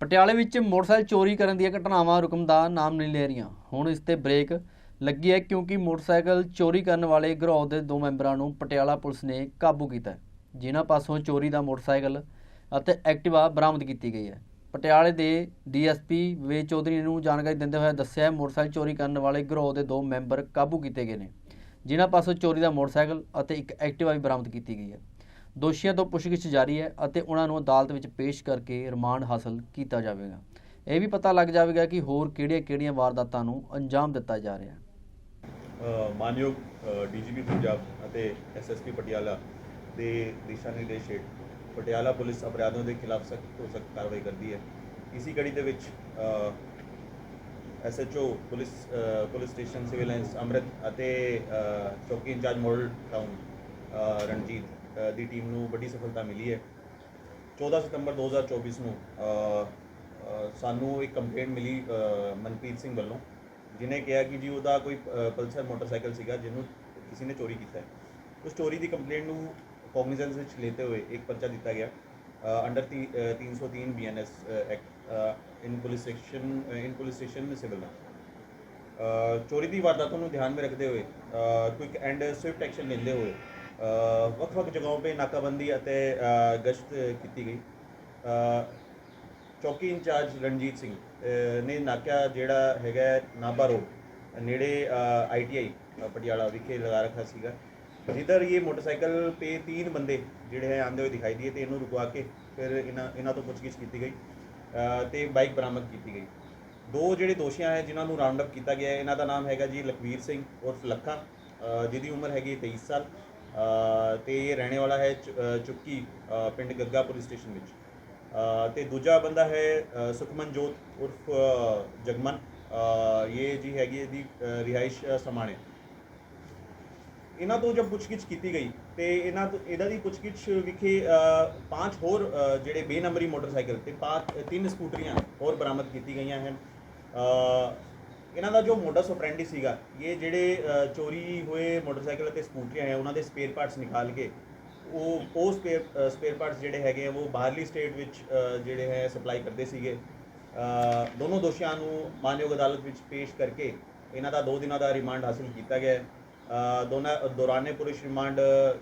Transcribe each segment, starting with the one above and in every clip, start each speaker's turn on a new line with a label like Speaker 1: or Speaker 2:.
Speaker 1: ਪਟਿਆਲੇ ਵਿੱਚ ਮੋਟਰਸਾਈਕਲ ਚੋਰੀ ਕਰਨ ਦੀਆਂ ਘਟਨਾਵਾਂ ਰੁਕਣ ਦਾ ਨਾਮ ਨਹੀਂ ਲੈ ਰਹੀਆਂ। ਹੁਣ ਇਸ ਤੇ ਬ੍ਰੇਕ ਲੱਗੀ ਹੈ ਕਿਉਂਕਿ ਮੋਟਰਸਾਈਕਲ ਚੋਰੀ ਕਰਨ ਵਾਲੇ ਗਰੋਹ ਦੇ ਦੋ ਮੈਂਬਰਾਂ ਨੂੰ ਪਟਿਆਲਾ ਪੁਲਿਸ ਨੇ ਕਾਬੂ ਕੀਤਾ ਜਿਨ੍ਹਾਂ ਪਾਸੋਂ ਚੋਰੀ ਦਾ ਮੋਟਰਸਾਈਕਲ ਅਤੇ ਐਕਟਿਵਾ ਬਰਾਮਦ ਕੀਤੀ ਗਈ ਹੈ। ਪਟਿਆਲੇ ਦੇ ਡੀਐਸਪੀ ਵਿਵੇਕ ਚੌਧਰੀ ਨੂੰ ਜਾਣਕਾਰੀ ਦਿੰਦੇ ਹੋਏ ਦੱਸਿਆ ਮੋਟਰਸਾਈਕਲ ਚੋਰੀ ਕਰਨ ਵਾਲੇ ਗਰੋਹ ਦੇ ਦੋ ਮੈਂਬਰ ਕਾਬੂ ਕੀਤੇ ਗਏ ਨੇ, ਜਿਨ੍ਹਾਂ ਪਾਸੋਂ ਚੋਰੀ ਦਾ ਮੋਟਰਸਾਈਕਲ ਅਤੇ ਇੱਕ ਐਕਟਿਵਾ ਵੀ ਬਰਾਮਦ ਕੀਤੀ ਗਈ ਹੈ। ਦੋਸ਼ੀਆਂ ਤੋਂ ਪੁੱਛਗਿੱਛ ਜਾਰੀ ਹੈ ਅਤੇ ਉਹਨਾਂ ਨੂੰ ਅਦਾਲਤ ਵਿੱਚ ਪੇਸ਼ ਕਰਕੇ ਰਿਮਾਂਡ ਹਾਸਲ ਕੀਤਾ ਜਾਵੇਗਾ। ਇਹ ਵੀ ਪਤਾ ਲੱਗ ਜਾਵੇਗਾ ਕਿ ਹੋਰ ਕਿਹੜੀਆਂ-ਕਿਹੜੀਆਂ ਵਾਰਦਾਤਾਂ ਨੂੰ ਅੰਜਾਮ ਦਿੱਤਾ ਜਾ ਰਿਹਾ ਹੈ।
Speaker 2: ਅ, ਮਾਨਯੋਗ ਡੀਜੀਪੀ ਪੰਜਾਬ ਅਤੇ ਐਸਐਸਪੀ ਪਟਿਆਲਾ ਦੇ ਦਿਸ਼ਾ ਨਿਰਦੇਸ਼ ਹੇਠ ਪਟਿਆਲਾ ਪੁਲਿਸ ਅਪਰਾਧਾਂ ਦੇ ਖਿਲਾਫ ਸਖਤ ਤੋਂ ਸਖਤ ਕਾਰਵਾਈ ਕਰਦੀ ਹੈ। ਇਸੀ ਕੜੀ ਦੇ ਵਿੱਚ ਐਸਐਚਓ ਪੁਲਿਸ ਅ, police station civil lines Amrit ਅਤੇ ਚੌਕੀ ਇੰਚਾਰਜ ਮਾਡਲ ਟਾਊਨ ਰਣਜੀਤ ਦੀ ਟੀਮ ਨੂੰ ਵੱਡੀ ਸਫਲਤਾ ਮਿਲੀ ਹੈ। 14 ਸਤੰਬਰ 2024 ਨੂੰ ਅ, ਅ, ਸਾਨੂੰ ਇੱਕ ਕੰਪਲੇਂਟ ਮਿਲੀ ਮਨਪ੍ਰੀਤ ਸਿੰਘ ਵੱਲੋਂ ਜਿਨੇ ਕਿਹਾ ਕਿ ਜੀ ਉਹਦਾ ਕੋਈ ਪਲਸਰ ਮੋਟਰਸਾਈਕਲ ਸੀਗਾ ਜਿਹਨੂੰ ਕਿਸੇ ਨੇ ਚੋਰੀ ਕੀਤਾ ਹੈ। ਉਸ ਚੋਰੀ ਦੀ ਕੰਪਲੇਂਟ ਨੂੰ ਕੌਗਨੀਜ਼ੈਂਸ ਵਿੱਚ ਲੈਤੇ ਹੋਏ ਇੱਕ ਪਰਚਾ ਦਿੱਤਾ ਗਿਆ under 303 BNS act in police section in police station civil ਚੋਰੀ ਦੀ ਵਾਰਦਾਤ ਨੂੰ ਧਿਆਨ ਵਿੱਚ ਰੱਖਦੇ ਹੋਏ ਕੁਇਕ ਐਂਡ ਸਵਿਫਟ ਐਕਸ਼ਨ ਲੈਂਦੇ ਹੋਏ ਵੱਖ-ਵੱਖ ਜਗ੍ਹਾਵਾਂ 'ਤੇ ਨਾਕਾਬੰਦੀ ਅਤੇ ਗਸ਼ਤ ਕੀਤੀ ਗਈ। ਚੌਕੀ ਇੰਚਾਰਜ ਰਣਜੀਤ ਸਿੰਘ ਨੇ ਨਾਕਿਆ ਜਿਹੜਾ ਹੈਗਾ ਹੈ ਨਾਭਾ ਰੋਡ ਨੇੜੇ ਆਈਟੀਆਈ ਪਟਿਆਲਾ ਵਿਖੇ ਲਗਾ ਰੱਖਿਆ ਸੀਗਾ। ਜਿੱਧਰ ਇਹ ਮੋਟਰਸਾਈਕਲ ਤੇ ਤਿੰਨ ਬੰਦੇ ਜਿਹੜੇ ਹੈ ਆਂਦੇ ਹੋਏ ਦਿਖਾਈ ਦਿਏ ਤੇ ਇਹਨੂੰ ਰੁਕਵਾ ਕੇ ਫਿਰ ਇਹਨਾਂ ਇਹਨਾਂ ਤੋਂ ਪੁੱਛਗਿੱਛ ਕੀਤੀ ਗਈ ਅ, ਤੇ ਬਾਈਕ ਬਰਾਮਦ ਕੀਤੀ ਗਈ। ਦੋ ਜਿਹੜੇ ਦੋਸ਼ੀਆਂ ਹੈ ਜਿਨ੍ਹਾਂ ਨੂੰ ਰਾਉਂਡ ਅਪ ਕੀਤਾ ਗਿਆ ਹੈ ਇਹਨਾਂ ਦਾ ਨਾਮ ਹੈਗਾ ਜੀ ਲਖਵੀਰ ਸਿੰਘ ਉਰਫ ਲੱਖਾ ਜਿਹਦੀ ਉਮਰ ਹੈਗੀ ਹੈ 23 ਸਾਲ ਤੇ ਇਹ ਰਹਿਣੇ ਵਾਲਾ ਹੈ ਚ- ਚੁੱਕੀ ਪਿੰਡ ਗੱਗਾ ਪੁਲਿਸ ਸਟੇਸ਼ਨ ਵਿੱਚ। ਅ, ਤੇ ਦੂਜਾ ਬੰਦਾ ਹੈ ਸੁਖਮਨ ਜੋਤ ਉਰਫ ਜਗਮਨ। ਇਹ ਜੀ ਹੈਗੀ ਇਹਦੀ ਰਿਹਾਇਸ਼ ਸਮਾਣੇ। ਇਹਨਾਂ ਤੋਂ ਜਦ ਪੁੱਛਗਿੱਛ ਕੀਤੀ ਗਈ ਤੇ ਇਹਨਾਂ ਤੋਂ ਇਹਦਾ ਦੀ ਪੁੱਛਗਿੱਛ ਵਿਖੇ ਪੰਜ ਹੋਰ ਜਿਹੜੇ ਬੇਨੰਬਰੀ ਮੋਟਰਸਾਈਕਲ ਤੇ ਪੰਜ ਤਿੰਨ ਸਕੂਟਰੀਆਂ ਹੋਰ ਬਰਾਮਦ ਕੀਤੀ ਗਈਆਂ ਹਨ। ਇਹਨਾਂ ਦਾ ਜੋ ਮੋਡਸ ਆਪਰੈਂਡੀ ਸੀਗਾ ਇਹ ਜਿਹੜੇ ਅ, ਚੋਰੀ ਹੋਏ ਮੋਟਰਸਾਈਕਲ ਅਤੇ ਸਕੂਟਰੀਆਂ ਹੈ ਉਹਨਾਂ ਦੇ ਸਪੇਅਰ ਪਾਰਟਸ ਨਿਕਾਲ ਕੇ ਉਹ ਉਹ ਸਪੇਅਰ ਸਪੇਅਰ ਪਾਰਟਸ ਜਿਹੜੇ ਹੈਗੇ ਆ ਉਹ ਬਾਹਰਲੀ ਸਟੇਟ ਵਿੱਚ ਅ, ਜਿਹੜੇ ਹੈ ਸਪਲਾਈ ਕਰਦੇ ਸੀਗੇ। ਅ, ਦੋਨੋਂ ਦੋਸ਼ੀਆਂ ਨੂੰ ਮਾਨਯੋਗ ਅਦਾਲਤ ਵਿੱਚ ਪੇਸ਼ ਕਰਕੇ ਇਹਨਾਂ ਦਾ 2 ਦਿਨਾਂ ਦਾ ਰਿਮਾਂਡ ਹਾਸਲ ਕੀਤਾ ਗਿਆ। ਹੈ ਅ, ਦੋਨਾਂ ਦੌਰਾਨੇ ਪੁਲਿਸ ਰਿਮਾਂਡ ਅ,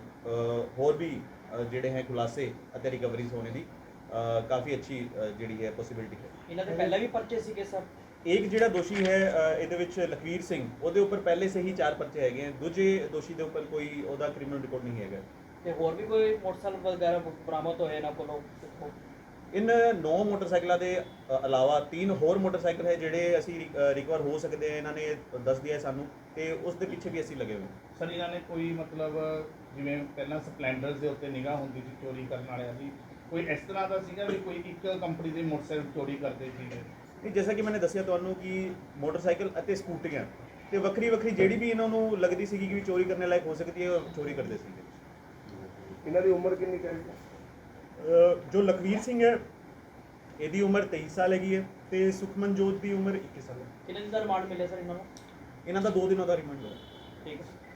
Speaker 2: ਹੋਰ ਵੀ ਅ, ਜਿਹੜੇ ਹੈ ਖੁਲਾਸੇ ਅਤੇ ਰਿਕਵਰੀਜ਼ ਹੋਣੇ ਦੀ ਅ, ਕਾਫੀ ਅੱਛੀ ਅ, ਜਿਹੜੀ ਹੈ ਪੋਸਿਬਿਲਿਟੀ ਹੈ।
Speaker 3: ਇਹਨਾਂ ਦੇ ਪਹਿਲਾਂ ਵੀ ਪਰਚੇ ਸੀਗੇ ਸਰ?
Speaker 2: ਇੱਕ ਜਿਹੜਾ ਦੋਸ਼ੀ ਹੈ ਅ, ਇਹਦੇ ਵਿੱਚ ਲਖਵੀਰ ਸਿੰਘ ਉਹਦੇ ਉੱਪਰ ਪਹਿਲੇ ਸੇ ਹੀ ਚਾਰ ਪਰਚੇ ਹੈਗੇ ਆ। ਦੂਜੇ ਦੋਸ਼ੀ ਦੇ ਉੱਪਰ ਕੋਈ ਉਹਦਾ ਕ੍ਰਿਮੀਨਲ ਰਿਕਾਰਡ ਨਹੀਂ ਹੈਗਾ।
Speaker 3: ਤੇ ਹੋਰ ਵੀ ਕੋਈ ਮੋਟਰਸਾਈਕਲ ਵਗੈਰਾ ਬਰਾਮਦ ਹੋਏ ਇਹਨਾਂ ਕੋਲੋਂ?
Speaker 2: ਇਨ ਨੌ ਮੋਟਰਸਾਈਕਲਾਂ ਦੇ ਅ, ਇਲਾਵਾ ਤਿੰਨ ਹੋਰ ਮੋਟਰਸਾਈਕਲ ਹੈ ਜਿਹੜੇ ਅਸੀਂ ਰਿਕਵਰ ਹੋ ਸਕਦੇ ਆ। ਇਹਨਾਂ ਨੇ ਦੱਸ ਦਿਆ ਸਾਨੂੰ ਤੇ ਉਸ ਦੇ ਪਿੱਛੇ ਵੀ ਅਸੀਂ ਲੱਗੇ ਹੋਏ ਹਾਂ।
Speaker 4: ਸਰ ਇਹਨਾਂ ਨੇ ਕੋਈ ਮਤਲਬ ਜਿਵੇਂ ਪਹਿਲਾਂ ਸਪਲੈਂਡਰਸ ਦੇ ਉੱਤੇ ਨਿਗਾਹ ਹੁੰਦੀ ਸੀ ਚੋਰੀ ਕਰਨ ਵਾਲਿਆਂ ਦੀ ਕੋਈ ਇਸ ਤਰ੍ਹਾਂ ਦਾ ਸੀਗਾ ਵੀ ਕੋਈ ਇੱਕ ਕੰਪਨੀ ਦੇ ਮੋਟਰਸਾਈਕਲ ਚੋਰੀ ਕਰਦੇ ਸੀਗੇ?
Speaker 2: ਨਹੀਂ ਜਿਵੇਂ ਕਿ ਮੈंने ਦੱਸਿਆ ਤੁਹਾਨੂੰ ਕਿ ਮੋਟਰਸਾਈਕਲ ਅਤੇ ਸਕੂਟਰੀਆਂ ਤੇ ਵੱਖਰੀ ਵੱਖਰੀ ਜਿਹੜੀ ਵੀ ਇਹਨਾਂ ਨੂੰ ਲੱਗਦੀ ਸੀਗੀ ਕਿ ਵੀ ਚੋਰੀ ਕਰਨ ਲਾਇਕ ਹੋ ਸਕਦੀ ਹੈ ਉਹ ਚੋਰੀ ਕਰਦੇ ਸੀਗੇ।
Speaker 5: ਇਹਨਾਂ ਦੀ ਉਮਰ ਕਿੰਨੀ ਕੁ ਹੈ?
Speaker 2: ਜੋ ਲਖਵੀਰ ਸਿੰਘ ਹੈ ਇਹਦੀ ਉਮਰ 23 ਸਾਲ ਹੈਗੀ ਹੈ ਤੇ ਸੁਖਮਨਜੋਤ ਦੀ ਉਮਰ 21 ਸਾਲ ਹੈ।
Speaker 3: ਕਿੰਨੇ ਦਿਨ ਦਾ ਰਿਮਾਂਡ ਮਿਲਿਆ ਸਰ ਇਹਨਾਂ ਨੂੰ?
Speaker 2: ਇਹਨਾਂ ਦਾ 2 ਦਿਨਾਂ ਦਾ ਰਿਮਾਂਡ ਹੋਇਆ।
Speaker 3: ਠੀਕ ਹੈ।